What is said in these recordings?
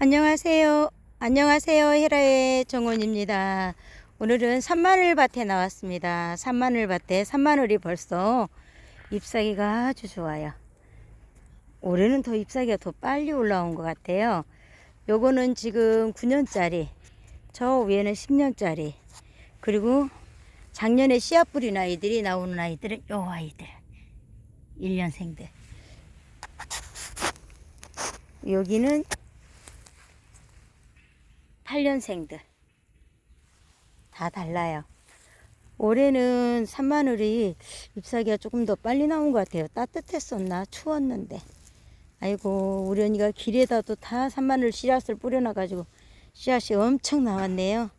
안녕하세요. 안녕하세요. 헤라의 정원입니다. 오늘은 산마늘 밭에 나왔습니다. 산마늘 밭에 산마늘이 벌써 잎사귀가 아주 좋아요. 올해는 더 잎사귀가 더 빨리 올라온 것 같아요. 요거는 지금 9년짜리, 저 위에는 10년짜리, 그리고 작년에 씨앗 뿌린 아이들이 나오는 아이들은 요 아이들, 1년생들. 여기는 8년생들 다 달라요. 올해는 산마늘이 잎사귀가 조금 더 빨리 나온 것 같아요. 따뜻했었나 추웠는데. 아이고 우리 언니가 길에다도 다 산마늘 씨앗을 뿌려놔가지고 씨앗이 엄청 나왔네요.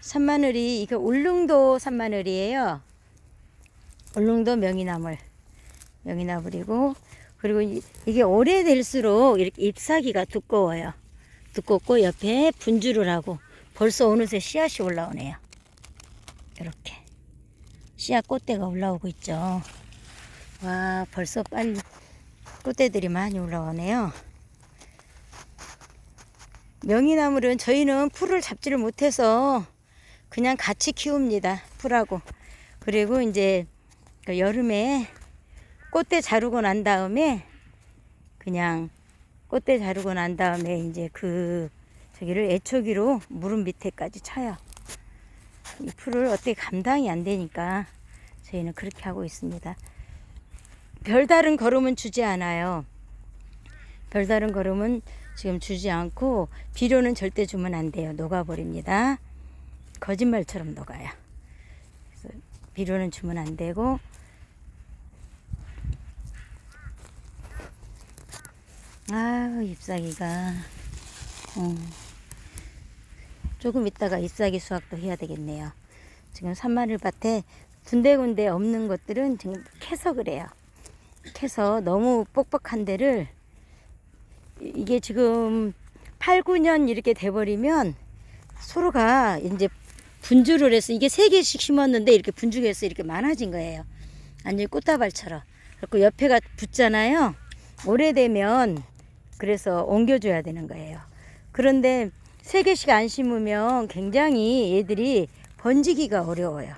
산마늘이 이게 울릉도 산마늘이에요. 울릉도 명이나물 명이나물이고 그리고 이- 이게 오래될수록 이렇게 잎사귀가 두꺼워요. 두껍고 옆에 분주를 하고 벌써 어느새 씨앗이 올라오네요. 이렇게 씨앗 꽃대가 올라오고 있죠. 와 벌써 빨리 꽃대들이 많이 올라오네요. 명이나물은 저희는 풀을 잡지를 못해서 그냥 같이 키웁니다. 풀하고 그리고 이제 그 여름에 꽃대 자르고 난 다음에 그냥 꽃대 자르고 난 다음에 이제 그 저기를 애초기로 무릎 밑에까지 쳐요. 이 풀을 어떻게 감당이 안 되니까 저희는 그렇게 하고 있습니다. 별다른 걸음은 주지 않아요. 별다른 걸음은 지금 주지 않고 비료는 절대 주면 안 돼요. 녹아버립니다. 거짓말처럼 녹아요. 비료는 주면 안 되고 아유 잎사귀가 음. 조금 있다가 잎사귀 수확도 해야 되겠네요. 지금 산마늘 밭에 군데군데 없는 것들은 지금 캐서 그래요. 캐서 너무 뻑뻑한 데를 이- 이게 지금 8, 9년 이렇게 돼버리면 서로가 이제 분주를 해서 이게 세 개씩 심었는데 이렇게 분주가 해서 이렇게 많아진 거예요. 완전히 꽃다발처럼. 그리고 옆에가 붙잖아요. 오래되면 그래서 옮겨줘야 되는 거예요. 그런데 세 개씩 안 심으면 굉장히 얘들이 번지기가 어려워요.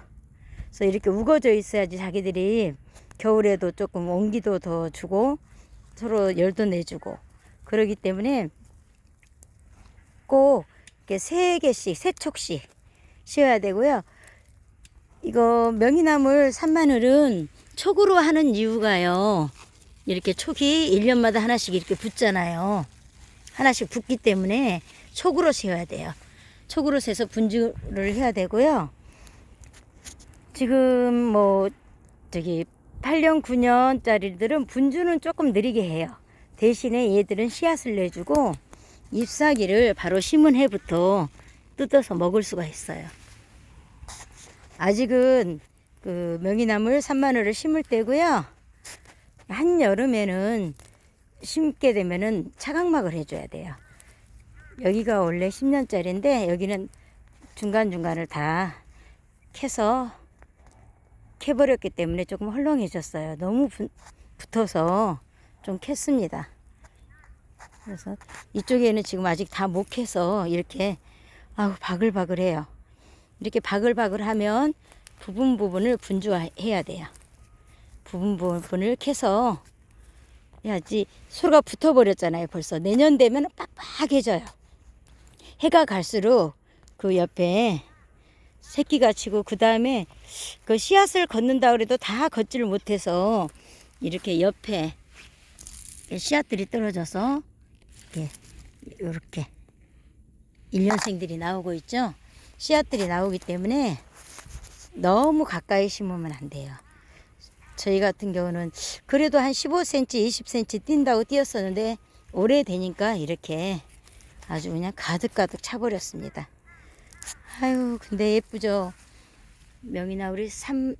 그래서 이렇게 우거져 있어야지 자기들이 겨울에도 조금 온기도 더 주고 서로 열도 내주고 그러기 때문에 꼭 이렇게 세 개씩 세 촉씩 씌워야 되고요. 이거 명이나물 산마늘은 촉으로 하는 이유가요. 이렇게 촉이 1년마다 하나씩 이렇게 붙잖아요. 하나씩 붙기 때문에 촉으로 세워야 돼요. 촉으로 세서 분주를 해야 되고요. 지금 뭐 저기 8년 9년짜리들은 분주는 조금 느리게 해요. 대신에 얘들은 씨앗을 내주고 잎사귀를 바로 심은 해부터 뜯어서 먹을 수가 있어요. 아직은 그 명이나물 산마늘을 심을 때고요. 한 여름에는 심게 되면은 차각막을 해줘야 돼요. 여기가 원래 10년짜리인데 여기는 중간중간을 다 캐서 캐버렸기 때문에 조금 헐렁해졌어요. 너무 부- 붙어서 좀 캤습니다. 그래서 이쪽에는 지금 아직 다 못 캐서 이렇게 아우 바글바글해요. 이렇게 바글바글하면 부분 부분을 분주해야 돼요. 부분 부분을 캐서 해야지 소가 붙어버렸잖아요. 벌써 내년 되면 빡빡해져요. 해가 갈수록 그 옆에 새끼가 치고 그 다음에 그 씨앗을 걷는다 그래도 다 걷지를 못해서 이렇게 옆에 씨앗들이 떨어져서 이렇게 이렇게 1년생들이 나오고 있죠. 씨앗들이 나오기 때문에 너무 가까이 심으면 안 돼요. 저희 같은 경우는 그래도 한 15cm, 20cm 뛴다고 뛰었었는데 오래되니까 이렇게 아주 그냥 가득가득 차버렸습니다. 아유, 근데 예쁘죠? 명이나 우리 삼,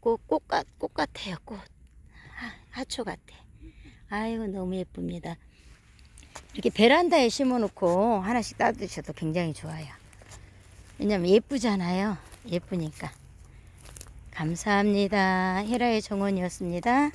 꽃, 꽃, 같, 꽃 같아요, 꽃. 하, 하초 같아. 아유, 너무 예쁩니다. 이렇게 베란다에 심어 놓고 하나씩 따드셔도 굉장히 좋아요. 왜냐면 예쁘잖아요. 예쁘니까. 감사합니다. 헤라의 정원이었습니다.